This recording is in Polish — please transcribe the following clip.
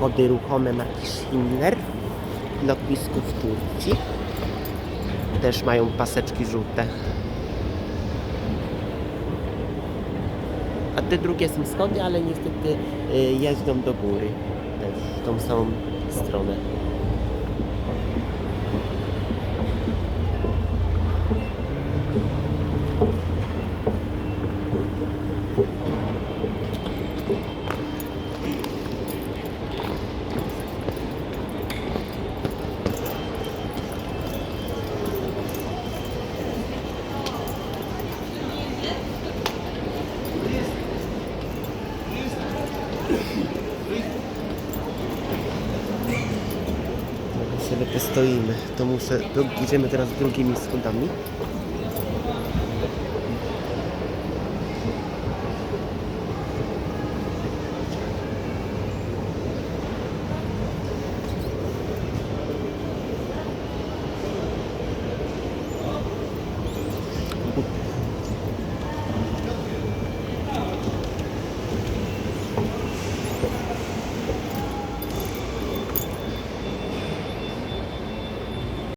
schody ruchome na Kishimler, lotnisku w Turcji. Też mają paseczki żółte. A te drugie są schody, ale niestety y, jeżdżą do góry. Też w tą samą stronę. sobie te stoimy. To muszę, to idziemy teraz drugimi schodami.